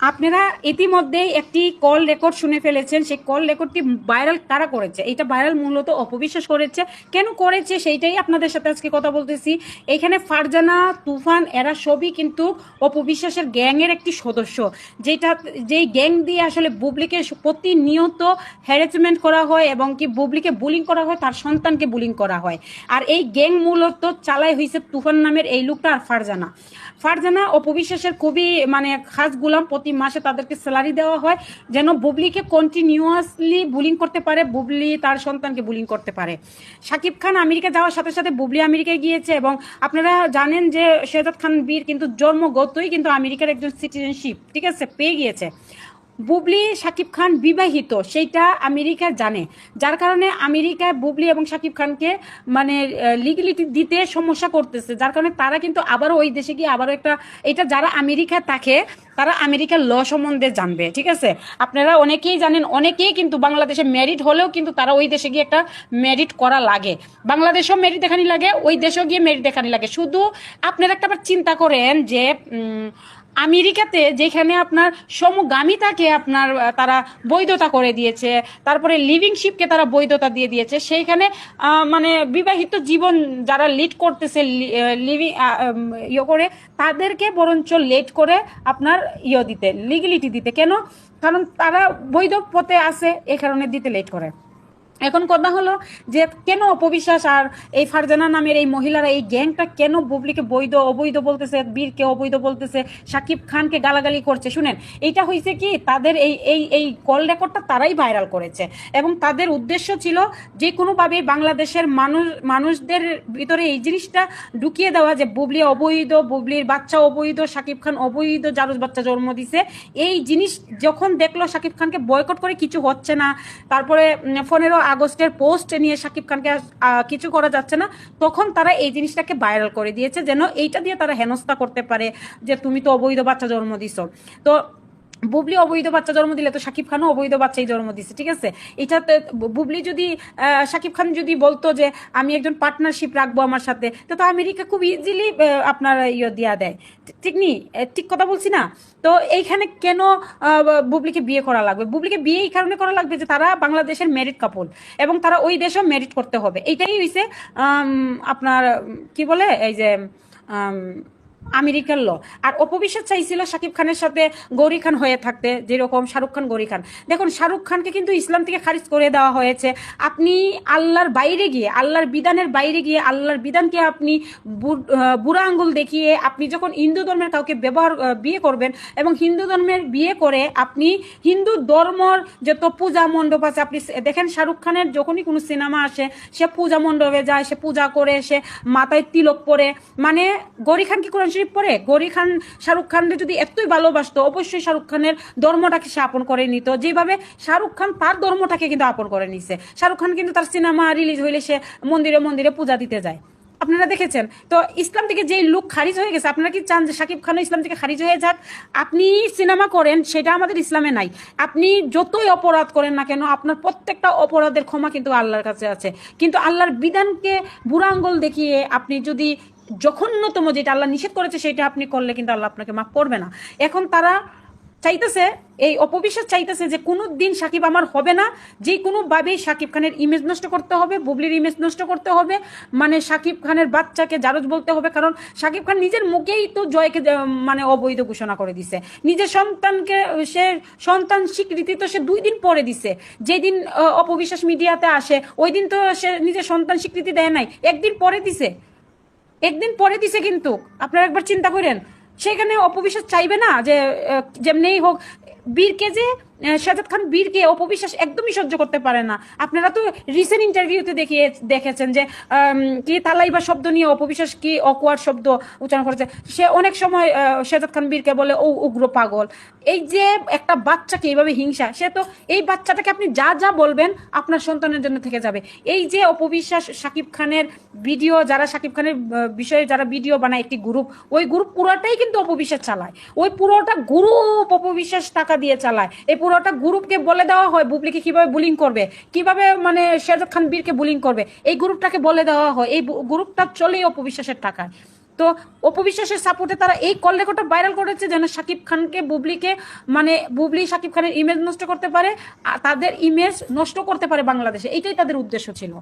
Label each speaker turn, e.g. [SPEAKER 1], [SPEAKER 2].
[SPEAKER 1] আপনারা ইতিমধ্যেই একটি কল রেকর্ড শুনে ফেলেছেন। সেই কল রেকর্ডটি ভাইরাল কারা করেছে? এটা ভাইরাল মূলত অপবিশ্বাস করেছে। কেন করেছে সেইটাই আপনাদের সাথে আজকে কথা বলতেছি। এখানে ফারজানা, তুফান, এরা সবই কিন্তু অপবিশ্বাসের গ্যাংয়ের একটি সদস্য। যেটা, যেই গ্যাং দিয়ে আসলে বুবলিকে প্রতিনিয়ত হ্যারাসমেন্ট করা হয় এবং কি বুবলিকে বুলিং করা হয়, তার সন্তানকে বুলিং করা হয়। আর এই গ্যাং মূলত চালাই হয়েছে তুফান নামের এই লোকটা আর ফারজানা। ফারজানা ও পবিশ্বাসের খুবই মানে খাস গুলাম প্রতি মাসে তাদেরকে স্যালারি দেওয়া হয়, যেন বুবলিকে কন্টিনিউয়াসলি বুলিং করতে পারে, বুবলি তার সন্তানকে বুলিং করতে পারে। শাকিব খান আমেরিকা যাওয়ার সাথে সাথে বুবলি আমেরিকায় গিয়েছে এবং আপনারা জানেন যে শেহজাদ খান বীর কিন্তু জন্মগতই কিন্তু আমেরিকার একজন সিটিজেনশিপ ঠিক আছে? পেয়ে গিয়েছে। বুবলি শাকিব খান বিবাহিত, সেইটা আমেরিকা জানে। যার কারণে আমেরিকায় বুবলি এবং শাকিব খানকে মানে লিগালিটি দিতে সমস্যা করতেছে। যার কারণে তারা কিন্তু আবারও ওই দেশে গিয়ে আবারও একটা, এটা যারা আমেরিকায় থাকে, তারা আমেরিকার ল সম্বন্ধে জানবে, ঠিক আছে? আপনারা অনেকেই জানেন, অনেকেই কিন্তু বাংলাদেশে ম্যারিড হলেও কিন্তু তারা ওই দেশে গিয়ে একটা ম্যারিড করা লাগে। বাংলাদেশেও ম্যারিড দেখানি লাগে, ওই দেশেও গিয়ে ম্যারিড দেখানি লাগে। শুধু আপনারা একটা চিন্তা করেন যে আমেরিকাতে যেখানে আপনার সমগামিতাকে আপনার তারা বৈধতা করে দিয়েছে, তারপরে লিভিং শিপকে তারা বৈধতা দিয়ে দিয়েছে, সেইখানে মানে বিবাহিত জীবন যারা লিড করতেছে লিভিং ইয়ে করে, তাদেরকে বরঞ্চ লেট করে আপনার ইয়ে দিতে লিগিলিটি দিতে। কেন? কারণ তারা বৈধ পথে আছে এই কারণে দিতে লেট করে। এখন কথা হলো যে কেন অপবিশ্বাস আর এই ফারজানা নামের এই মহিলারা, এই গ্যাংটা কেন বুবলিকে বৈধ, অবৈধ বলতেছে, বীরকে অবৈধ বলতেছে, সাকিব খানকে গালাগালি করছে? শুনেন, এইটা হয়েছে কি, তাদের এই এই এই কল রেকর্ডটা তারাই ভাইরাল করেছে। এবং তাদের উদ্দেশ্য ছিল যে কোনোভাবেই বাংলাদেশের মানুষ, মানুষদের ভিতরে এই জিনিসটা ঢুকিয়ে দেওয়া যে বুবলি অবৈধ, বুবলির বাচ্চা অবৈধ, সাকিব খান অবৈধ জারুস বাচ্চা জন্ম দিছে। এই জিনিস যখন দেখল সাকিব খানকে বয়কট করে কিছু হচ্ছে না, তারপরে পনেরো আগস্টের পোস্ট নিয়ে সাকিব খানকে কিছু করা যাচ্ছে না, তখন তারা এই জিনিসটাকে ভাইরাল করে দিয়েছে যেন এইটা দিয়ে তারা হেনস্থা করতে পারে যে তুমি তো অবৈধ বাচ্চা জন্ম দিছো। তো বুবলি অবৈধ বাচ্চা জন্ম দিলে তো সাকিব খানও অবৈধ বাচ্চাই জন্ম দিছে, ঠিক আছে? এটাতে বুবলি যদি সাকিব খান যদি বলতো যে আমি একজন পার্টনারশিপ রাখব আমার সাথে, তো তো আমেরিকা খুব ইজিলি আপনার ইয়ে দিয়া দেয়। ঠিক নি? ঠিক কথা বলছি না? তো এইখানে কেন বুবলিকে বিয়ে করা লাগবে? বুবলিকে বিয়ে এই কারণে করা লাগবে যে তারা বাংলাদেশের মেরিট কাপল এবং তারা ওই দেশেও মেরিট করতে হবে। এইটাই হইছে আপনার, কি বলে, এই যে আমেরিকার ল। আর অপবিশ্বাস চাইছিল শাকিব খানের সাথে গৌরী খান হয়ে থাকতে, যেরকম শাহরুখ খান, গৌরী খান। দেখুন, শাহরুখ খানকে কিন্তু ইসলাম থেকে খারিজ করে দেওয়া হয়েছে। আপনি আল্লাহর বাইরে গিয়ে, আল্লাহর বিধানের বাইরে গিয়ে, আল্লাহর বিধানকে আপনি বুড়া আঙ্গুল দেখিয়ে আপনি যখন হিন্দু ধর্মের কাউকে ব্যবহার বিয়ে করবেন এবং হিন্দু ধর্মের বিয়ে করে আপনি হিন্দু ধর্মর যত পূজা মণ্ডপ আছে, আপনি দেখেন শাহরুখ খানের যখনই কোনো সিনেমা আসে, সে পূজা মণ্ডপে যায়, সে পূজা করে, সে মাথায় তিলক পরে। মানে গৌরী খান কি কোরআন শরীফ পরে গৌরী খান, শাহরুখ খানকে যদি এতই ভালোবাসতো, অবশ্যই শাহরুখ খানের ধর্মটাকে সে আপন করে নিত। যেভাবে শাহরুখ খান তার ধর্মটাকে কিন্তু আপন করে নিছে। শাহরুখ খান কিন্তু তার সিনেমা রিলিজ হইলে সে মন্দিরে মন্দিরে পূজা দিতে যায়। আপনারা দেখেছেন? তো ইসলাম থেকে যেই লোক খারিজ হয়ে গেছে, আপনারা কি চান যে শাকিব খানও ইসলাম থেকে খারিজ হয়ে যাক? আপনি সিনেমা করেন, সেটা আমাদের ইসলামে নাই। আপনি যতই অপরাধ করেন না কেন, আপনার প্রত্যেকটা অপরাধের ক্ষমা কিন্তু আল্লাহর কাছে আছে। কিন্তু আল্লাহর বিধানকে বুড়া আঙ্গুল দেখিয়ে আপনি যদি জঘন্যতম যেটা আল্লাহ নিষেধ করেছে, সেটা আপনি করলে কিন্তু আল্লাহ আপনাকে মাফ করবে না। এখন তারা চাইতেছে, এই অপবিশ্বাস চাইতেছে যে কোনো দিন সাকিব আমার হবে না, যে কোনোভাবেই সাকিব খানের ইমেজ নষ্ট করতে হবে, বুবলির ইমেজ নষ্ট করতে হবে মানে সাকিব খানের বাচ্চাকে জারজ বলতে হবে, কারণ সাকিব খান নিজের মুখেই তো জয়কে মানে অবৈধ ঘোষণা করে দিছে। নিজের সন্তানকে সে সন্তান স্বীকৃতি তো সে দুই দিন পরে দিছে। যেদিন অপবিশ্বাস মিডিয়াতে আসে, ওই দিন তো সে নিজের সন্তান স্বীকৃতি দেয় নাই, একদিন পরে দিছে। একদিন পরে দিছে কিন্তু। আপনারা একবার চিন্তা করেন। সেখানে অপবিশ্বাস চাইবে না যে যেমনিই হোক, বীরকে যে সাজাদ খান বীরকে অপবিশ্বাস একদমই সহ্য করতে পারে না। আপনারা তো রিসেন্ট ইন্টারভিউতে দেখিয়ে দেখেছেন যে কি তালাই বা শব্দ নিয়ে অপবিশ্বাস কি অকুয়ার শব্দ উচ্চারণ করেছে। সে অনেক সময় আহ, সাজাদ খান বীরকে বলে ও উগ্র পাগল। এই যে একটা বাচ্চাকে এইভাবে হিংসা সে তো এই বাচ্চাটাকে আপনি যা যা বলবেন আপনার সন্তানের জন্য থেকে যাবে। এই যে অপবিশ্বাস সাকিব খানের ভিডিও যারা সাকিব খানের বিষয়ে যারা ভিডিও বানায় একটি গ্রুপ ওই গ্রুপ পুরোটাই কিন্তু অপবিশ্বাস চালায়। ওই পুরোটা গ্রুপ অপবিশ্বাস টাকা দিয়ে চালায়। এই পুরোটা গ্রুপকে বলে দেওয়া হয় বুবলিকে কীভাবে বুলিং করবে, কীভাবে মানে শেরজাদ খান বীরকে বুলিং করবে, এই গ্রুপটাকে বলে দেওয়া হয়, এই গ্রুপটা চলেই অপবিশ্বাসের টাকায়। তো অপবিশ্বাসের সাপোর্টে তারা এই কল রেকর্ডটা ভাইরাল করেছে যেন সাকিব খানকে বুবলিকে মানে বুবলি সাকিব খানের ইমেজ নষ্ট করতে পারে তাদের ইমেজ নষ্ট করতে পারে বাংলাদেশে। এটাই তাদের উদ্দেশ্য ছিল।